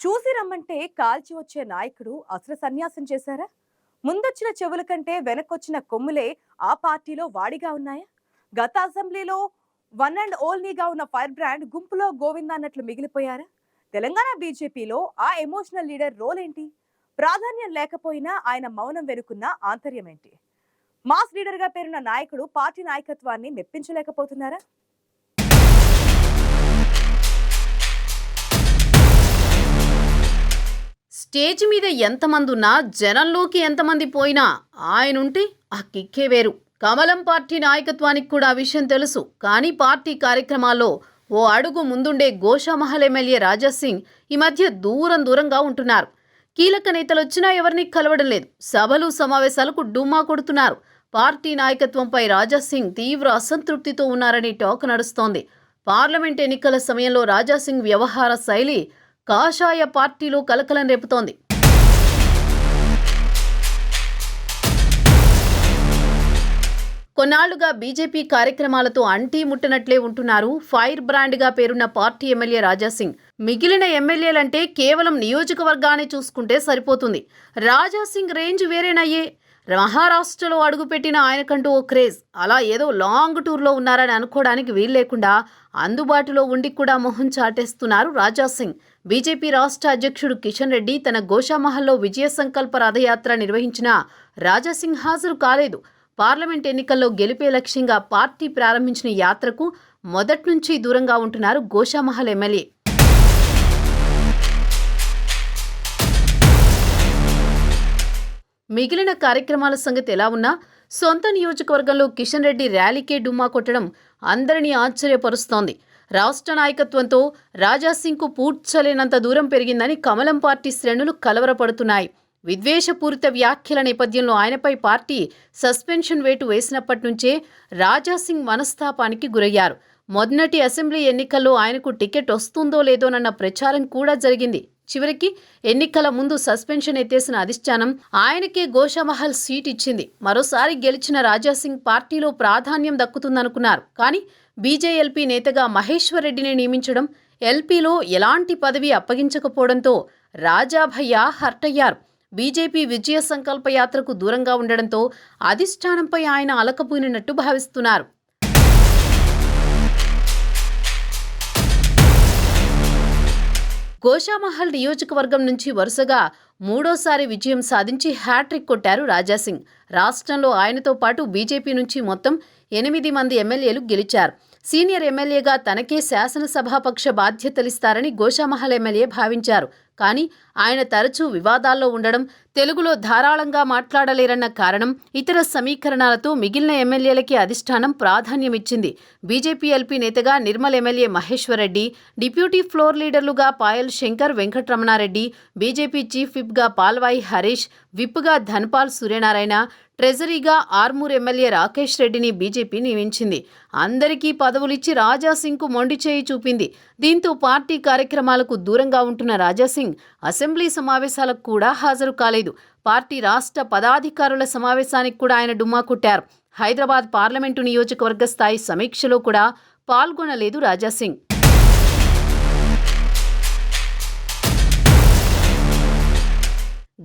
చూసి రమ్మంటే కాల్చి వచ్చే నాయకుడు అసలు సన్యాసం చేశారా? ముందొచ్చిన చెవుల కంటే వెనకొచ్చిన కొమ్ములే ఆ పార్టీలో వాడిగా ఉన్నాయా? గత అసెంబ్లీలో వన్ అండ్ ఓన్లీగా ఉన్న ఫైర్ బ్రాండ్ గుంపులో గోవింద అన్నట్లు మిగిలిపోయారా? తెలంగాణ బీజేపీలో ఆ ఎమోషనల్ లీడర్ రోల్ ఏంటి? ప్రాధాన్యం లేకపోయినా ఆయన మౌనం వెనుకున్న ఆంతర్యం ఏంటి మాస్ లీడర్గా పేరున్న నాయకుడు పార్టీ నాయకత్వాన్ని మెప్పించలేకపోతున్నారా? స్టేజ్ మీద ఎంతమంది ఉన్నా జనంలోకి ఎంతమంది పోయినా ఆయనుంటే ఆ కిక్కే వేరు. కమలం పార్టీ నాయకత్వానికి కూడా ఆ విషయం తెలుసు. కానీ పార్టీ కార్యక్రమాల్లో ఓ అడుగు ముందుండే గోషామహల్ ఎమ్మెల్యే రాజాసింగ్ ఈ మధ్య దూరం దూరంగా ఉంటున్నారు. కీలక నేతలు వచ్చినా ఎవరిని కలవడం లేదు సభలు సమావేశాలకు డుమ్మా కొడుతున్నారు. పార్టీ నాయకత్వంపై రాజాసింగ్ తీవ్ర అసంతృప్తితో ఉన్నారని టాక్ నడుస్తోంది. పార్లమెంట్ ఎన్నికల సమయంలో రాజాసింగ్ వ్యవహార శైలి కాషాయ పార్టీలో కలకలం రేపుతోంది. కొన్నాళ్ళుగా బీజేపీ కార్యక్రమాలతో అంటీ ముట్టనట్లే ఉంటున్నారు ఫైర్ బ్రాండ్గా పేరున్న పార్టీ ఎమ్మెల్యే రాజాసింగ్ మిగిలిన ఎమ్మెల్యేలంటే కేవలం నియోజకవర్గాన్ని చూసుకుంటే సరిపోతుంది. రాజాసింగ్ రేంజ్ వేరేనయ్యే. మహారాష్ట్రలో అడుగుపెట్టిన ఆయనకంటూ ఓ క్రేజ్. అలా ఏదో లాంగ్ టూర్లో ఉన్నారని అనుకోవడానికి వీలు లేకుండా అందుబాటులో ఉండి కూడా మొహం చాటేస్తున్నారు రాజాసింగ్ బీజేపీ రాష్ట్ర అధ్యక్షుడు కిషన్ రెడ్డి తన గోషామహల్లో విజయ సంకల్ప రథయాత్ర నిర్వహించిన రాజాసింగ్ హాజరు కాలేదు. పార్లమెంట్ ఎన్నికల్లో గెలిపే లక్ష్యంగా పార్టీ ప్రారంభించిన యాత్రకు మొదట్నుంచి దూరంగా ఉంటున్నారు గోషామహల్ ఎమ్మెల్యే. మిగిలిన కార్యక్రమాల సంగతి ఎలా ఉన్నా సొంత నియోజకవర్గంలో కిషన్ రెడ్డి ర్యాలీకే డుమ్మా కొట్టడం అందరినీ ఆశ్చర్యపరుస్తోంది. రాష్ట్ర నాయకత్వంతో రాజాసింగ్కు పూడ్చలేనంత దూరం పెరిగిందని కమలం పార్టీ శ్రేణులు కలవరపడుతున్నాయి. విద్వేషపూరిత వ్యాఖ్యల నేపథ్యంలో ఆయనపై పార్టీ సస్పెన్షన్ వేటు వేసినప్పటి నుంచే రాజాసింగ్ మనస్తాపానికి గురయ్యారు. మొదటి అసెంబ్లీ ఎన్నికల్లో ఆయనకు టికెట్ వస్తుందో లేదోనన్న ప్రచారం కూడా జరిగింది. చివరికి ఎన్నికల ముందు సస్పెన్షన్ ఎత్తేసిన అధిష్టానం ఆయనకే గోషామహల్ సీట్ ఇచ్చింది. మరోసారి గెలిచిన రాజాసింగ్ పార్టీలో ప్రాధాన్యం దక్కుతుందనుకున్నారు. కానీ బీజేఎల్పీ నేతగా మహేశ్వర్ రెడ్డిని నియమించడం ఎల్పీలో ఎలాంటి పదవి అప్పగించకపోవడంతో రాజాభయ్య హర్టయ్యారు. బీజేపీ విజయ సంకల్ప యాత్రకు దూరంగా ఉండడంతో అధిష్టానంపై ఆయన అలకపోయినట్టు భావిస్తున్నారు. గోషామహల్ నియోజకవర్గం నుంచి వరుసగా మూడోసారి విజయం సాధించి హ్యాట్రిక్ కొట్టారు రాజాసింగ్. రాష్ట్రంలో ఆయనతో పాటు బీజేపీ నుంచి మొత్తం ఎనిమిది మంది ఎమ్మెల్యేలు గెలిచారు. సీనియర్ ఎమ్మెల్యేగా తనకే శాసనసభాపక్ష బాధ్యతలిస్తారని గోషామహల్ ఎమ్మెల్యే భావించారు. కానీ ఆయన తరచూ వివాదాల్లో ఉండడం తెలుగులో ధారాళంగా మాట్లాడలేరన్న కారణం ఇతర సమీకరణాలతో మిగిలిన ఎమ్మెల్యేలకి అధిష్టానం ప్రాధాన్యమిచ్చింది. బీజేపీ ఎల్పీ నేతగా Nirmal MLA Maheshwara Reddy deputy floor లీడర్లుగా Payal Shankar Venkataramana Reddy BJP chief విప్గా పాల్వాయి హరీష్ విప్గా ధన్పాల్ సూర్యనారాయణ ట్రెజరీగా ఆర్మూర్ ఎమ్మెల్యే రాకేష్ రెడ్డిని బీజేపీ నియమించింది. అందరికీ పదవులిచ్చి రాజాసింగ్కు మొండి చేయి చూపింది. దీంతో పార్టీ కార్యక్రమాలకు దూరంగా ఉంటున్న రాజాసింగ్ అసెంబ్లీ సమావేశాలకు కూడా హాజరు కాలేదు. పార్టీ రాష్ట్ర పదాధికారుల సమావేశానికి కూడా ఆయన డుమ్మా కొట్టారు. హైదరాబాద్ పార్లమెంటు నియోజకవర్గ స్థాయి సమీక్షలో కూడా పాల్గొనలేదు రాజాసింగ్.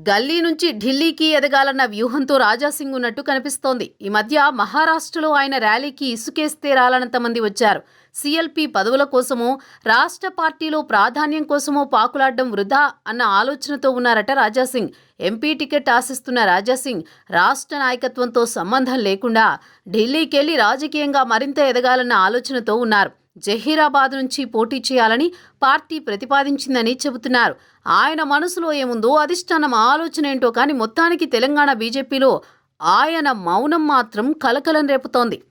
గల్లీ నుంచి ఢిల్లీకి ఎదగాలన్న వ్యూహంతో రాజాసింగ్ ఉన్నట్టు కనిపిస్తోంది. ఈ మధ్య మహారాష్ట్రలో ఆయన ర్యాలీకి ఇసుకేస్తే రాలనంత మంది వచ్చారు. సిఎల్పి పదవుల కోసమో రాష్ట్ర పార్టీలో ప్రాధాన్యం కోసమో పాకులాడడం వృధా అన్న ఆలోచనతో ఉన్నారట రాజాసింగ్. ఎంపీ టికెట్ ఆశిస్తున్న రాజాసింగ్ రాష్ట్ర నాయకత్వంతో సంబంధం లేకుండా ఢిల్లీకెళ్ళి రాజకీయంగా మరింత ఎదగాలన్న ఆలోచనతో ఉన్నారు. జహీరాబాద్ నుంచి పోటీ చేయాలని పార్టీ ప్రతిపాదించిందని చెబుతున్నారు. ఆయన మనసులో ఏముందో అధిష్టానం ఆలోచన ఏంటో కానీ మొత్తానికి తెలంగాణ బీజేపీలో ఆయన మౌనం మాత్రం కలకలం రేపుతోంది.